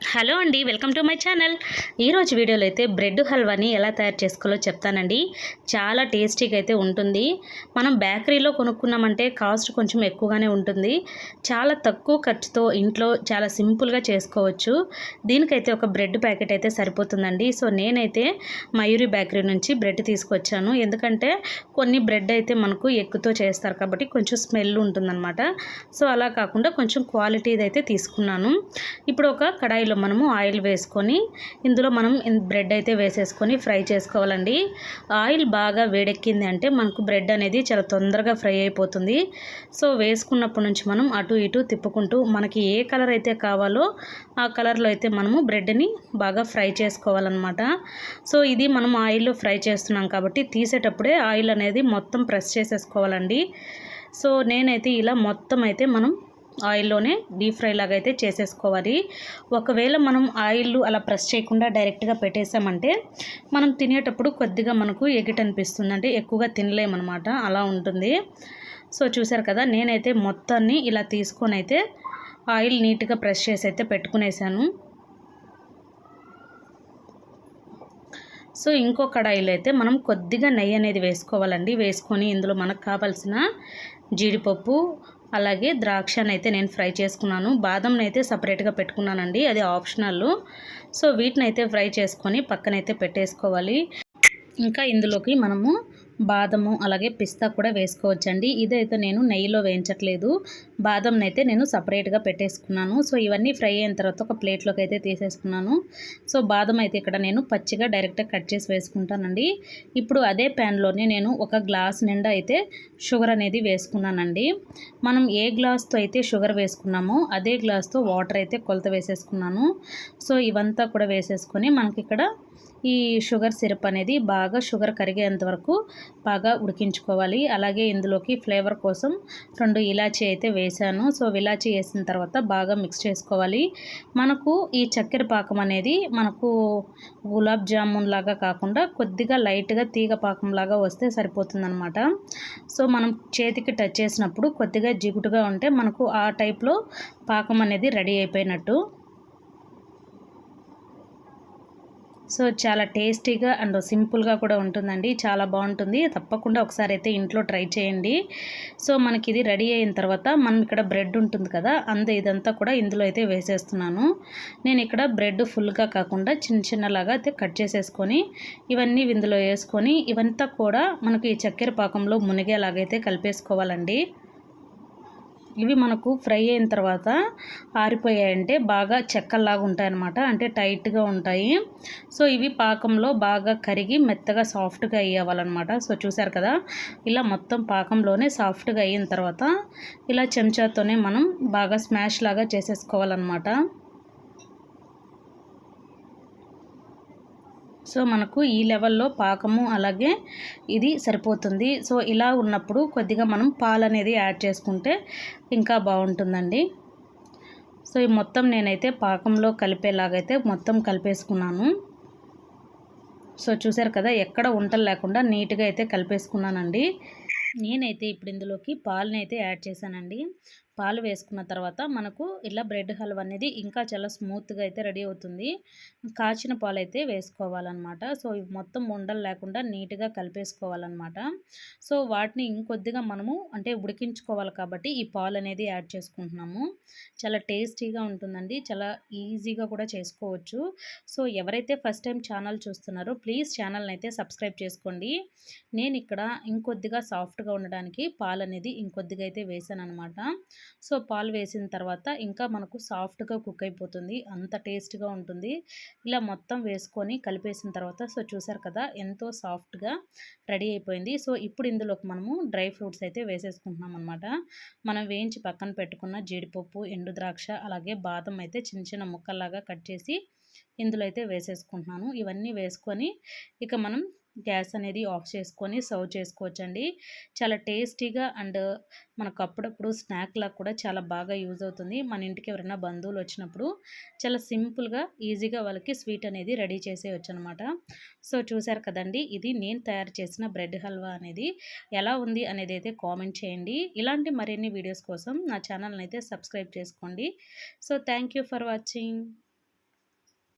Hello అండి welcome to my channel. ఈరోజు వీడియోలో అయితే బ్రెడ్ హల్వాని ఎలా తయారు చేసుకోవాలో చెప్తానండి. చాలా టేస్టీగా అయితే ఉంటుంది. మనం బేకరీలో కొనుక్కున్నామంటే కాస్ట్ కొంచెం ఎక్కువగానే ఉంటుంది. చాలా తక్కువ ఖర్చుతో ఇంట్లో చాలా సింపుల్గా చేసుకోవచ్చు. దీనికైతే ఒక బ్రెడ్ ప్యాకెట్ అయితే సరిపోతుందండి. సో నేనైతే మయూరి బేకరీ నుంచి బ్రెడ్ తీసుకొచ్చాను. ఎందుకంటే కొన్ని బ్రెడ్ అయితే మనకు ఎక్కుతో చేస్తారు కాబట్టి కొంచెం స్మెల్ ఉంటుందన్నమాట. సో అలా కాకుండా కొంచెం క్వాలిటీది అయితే తీసుకున్నాను. ఇప్పుడు ఒక కడాయి కడాయిలో మనము ఆయిల్ వేసుకొని ఇందులో మనం బ్రెడ్ అయితే వేసేసుకొని ఫ్రై చేసుకోవాలండి. ఆయిల్ బాగా వేడెక్కింది అంటే మనకు బ్రెడ్ అనేది చాలా తొందరగా ఫ్రై అయిపోతుంది. సో వేసుకున్నప్పటి నుంచి మనం అటు ఇటు తిప్పుకుంటూ మనకి ఏ కలర్ అయితే కావాలో ఆ కలర్లో అయితే మనము బ్రెడ్ని బాగా ఫ్రై చేసుకోవాలన్నమాట. సో ఇది మనం ఆయిల్లో ఫ్రై చేస్తున్నాం కాబట్టి తీసేటప్పుడే ఆయిల్ అనేది మొత్తం ప్రెస్ చేసేసుకోవాలండి. సో నేనైతే ఇలా మొత్తం అయితే మనం ఆయిల్లోనే డీప్ ఫ్రై లాగా అయితే చేసేసుకోవాలి. ఒకవేళ మనం ఆయిల్ అలా ప్రెస్ చేయకుండా డైరెక్ట్గా పెట్టేసామంటే మనం తినేటప్పుడు కొద్దిగా మనకు ఎగిట్ అనిపిస్తుంది అంటే ఎక్కువగా తినలేమన్నమాట. అలా ఉంటుంది. సో చూసారు కదా నేనైతే మొత్తాన్ని ఇలా తీసుకొని అయితే ఆయిల్ నీట్గా ప్రెస్ చేసి అయితే పెట్టుకునేసాను. సో ఇంకో కడాయిలో అయితే మనం కొద్దిగా నెయ్యి అనేది వేసుకోవాలండి. వేసుకొని ఇందులో మనకు కావాల్సిన జీడిపప్పు అలాగే ద్రాక్షనైతే అయితే నేను ఫ్రై చేసుకున్నాను. బాదంనైతే అయితే సపరేట్గా పెట్టుకున్నానండి. అది ఆప్షనల్. సో వీటిని అయితే ఫ్రై చేసుకొని పక్కనైతే పెట్టేసుకోవాలి. ఇంకా ఇందులోకి మనము బాదము అలాగే పిస్తా కూడా వేసుకోవచ్చండి. ఇదైతే నేను నెయ్యిలో వేయించట్లేదు. బాదంని అయితే నేను సపరేట్గా పెట్టేసుకున్నాను. సో ఇవన్నీ ఫ్రై అయిన తర్వాత ఒక ప్లేట్లోకి అయితే తీసేసుకున్నాను. సో బాదం అయితే ఇక్కడ నేను పచ్చిగా డైరెక్ట్గా కట్ చేసి వేసుకుంటానండి. ఇప్పుడు అదే ప్యాన్లోనే నేను ఒక గ్లాస్ నిండా అయితే షుగర్ అనేది వేసుకున్నానండి. మనం ఏ గ్లాస్తో అయితే షుగర్ వేసుకున్నామో అదే గ్లాస్తో వాటర్ అయితే కొలత వేసేసుకున్నాను. సో ఇవంతా కూడా వేసేసుకొని మనకి ఇక్కడ ఈ షుగర్ సిరప్ అనేది బాగా షుగర్ కరిగేంత వరకు బాగా ఉడికించుకోవాలి. అలాగే ఇందులోకి ఫ్లేవర్ కోసం రెండు ఇలాచీ అయితే వేసాను సో ఇలాచీ వేసిన తర్వాత బాగా మిక్స్ చేసుకోవాలి. మనకు ఈ చక్కెర పాకం అనేది మనకు గులాబ్ జామున్ లాగా కాకుండా కొద్దిగా లైట్గా తీగ పాకం లాగా వస్తే సరిపోతుందన్నమాట. సో మనం చేతికి టచ్ చేసినప్పుడు కొద్దిగా జిగుటుగా ఉంటే మనకు ఆ టైప్లో పాకం అనేది రెడీ అయిపోయినట్టు. సో చాలా టేస్టీగా అండ్ సింపుల్గా కూడా ఉంటుందండి. చాలా బాగుంటుంది. తప్పకుండా ఒకసారి అయితే ఇంట్లో ట్రై చేయండి. సో మనకి ఇది రెడీ అయిన తర్వాత మనం ఇక్కడ బ్రెడ్ ఉంటుంది కదా అందు ఇదంతా కూడా ఇందులో అయితే వేసేస్తున్నాను. నేను ఇక్కడ బ్రెడ్ ఫుల్గా కాకుండా చిన్న చిన్నలాగా అయితే కట్ చేసేసుకొని ఇవన్నీ ఇందులో వేసుకొని ఇవంతా కూడా మనకి ఈ చక్కెర పాకంలో మునిగేలాగైతే కలిపేసుకోవాలండి. ఇవి మనకు ఫ్రై అయిన తర్వాత ఆరిపోయాయంటే బాగా చెక్కల్లాగా ఉంటాయన్నమాట. అంటే టైట్గా ఉంటాయి. సో ఇవి పాకంలో బాగా కరిగి మెత్తగా సాఫ్ట్గా అయ్యేవాలన్నమాట సో చూసారు కదా? ఇలా మొత్తం పాకంలోనే సాఫ్ట్గా అయిన తర్వాత ఇలా చెంచాతోనే మనం బాగా స్మాష్ లాగా చేసేసుకోవాలన్నమాట. సో మనకు ఈ లెవెల్లో పాకము అలాగే ఇది సరిపోతుంది. సో ఇలా ఉన్నప్పుడు కొద్దిగా మనం పాలు అనేది యాడ్ చేసుకుంటే ఇంకా బాగుంటుందండి. సో ఈ మొత్తం నేనైతే పాకంలో కలిపేలాగైతే మొత్తం కలిపేసుకున్నాను. సో చూసారు కదా ఎక్కడ ఉంటలు లేకుండా నీట్గా అయితే కలిపేసుకున్నానండి. నేనైతే ఇప్పుడు ఇందులోకి పాలనైతే యాడ్ చేశానండి. పాలు వేసుకున్న తర్వాత మనకు ఇలా బ్రెడ్ హల్వా అనేది ఇంకా చాలా స్మూత్గా అయితే రెడీ అవుతుంది. కాచిన పాలు అయితే వేసుకోవాలన్నమాట. సో మొత్తం ఉండలు లేకుండా నీట్గా కలిపేసుకోవాలన్నమాట. సో వాటిని ఇంకొద్దిగా మనము అంటే ఉడికించుకోవాలి కాబట్టి ఈ పాలు అనేది యాడ్ చేసుకుంటున్నాము. చాలా టేస్టీగా ఉంటుందండి. చాలా ఈజీగా కూడా చేసుకోవచ్చు. సో ఎవరైతే ఫస్ట్ టైం ఛానల్ చూస్తున్నారో ప్లీజ్ ఛానల్ని అయితే సబ్స్క్రైబ్ చేసుకోండి. నేను ఇక్కడ ఇంకొద్దిగా సాఫ్ట్గా ఉండడానికి పాలు అనేది ఇంకొద్దిగా అయితే వేసాను అనమాట సో పాలు వేసిన తర్వాత ఇంకా మనకు సాఫ్ట్గా కుక్ అయిపోతుంది. అంత టేస్ట్గా ఉంటుంది. ఇలా మొత్తం వేసుకొని కలిపేసిన తర్వాత సో చూసారు కదా ఎంతో సాఫ్ట్గా రెడీ అయిపోయింది. సో ఇప్పుడు ఇందులోకి మనము డ్రై ఫ్రూట్స్ అయితే వేసేసుకుంటున్నాం అనమాట మనం వేయించి పక్కన పెట్టుకున్న జీడిపప్పు ఎండు ద్రాక్ష అలాగే బాదం అయితే చిన్న చిన్న ముక్కల్లాగా కట్ చేసి ఇందులో అయితే వేసేసుకుంటున్నాను. ఇవన్నీ వేసుకొని ఇక మనం గ్యాస్ అనేది ఆఫ్ చేసుకొని సర్వ్ చేసుకోవచ్చండి. చాలా టేస్టీగా అండ్ మనకు అప్పుడప్పుడు స్నాక్లా కూడా చాలా బాగా యూజ్ అవుతుంది. మన ఇంటికి ఎవరైనా బంధువులు వచ్చినప్పుడు చాలా సింపుల్గా ఈజీగా వాళ్ళకి స్వీట్ అనేది రెడీ చేసేయచ్చు అనమాట సో చూసారు కదండి ఇది నేను తయారు చేసిన బ్రెడ్ హల్వా అనేది ఎలా ఉంది అనేది అయితే కామెంట్ చేయండి. ఇలాంటి మరిన్ని వీడియోస్ కోసం నా ఛానల్ని అయితే సబ్స్క్రైబ్ చేసుకోండి. So thank you for watching.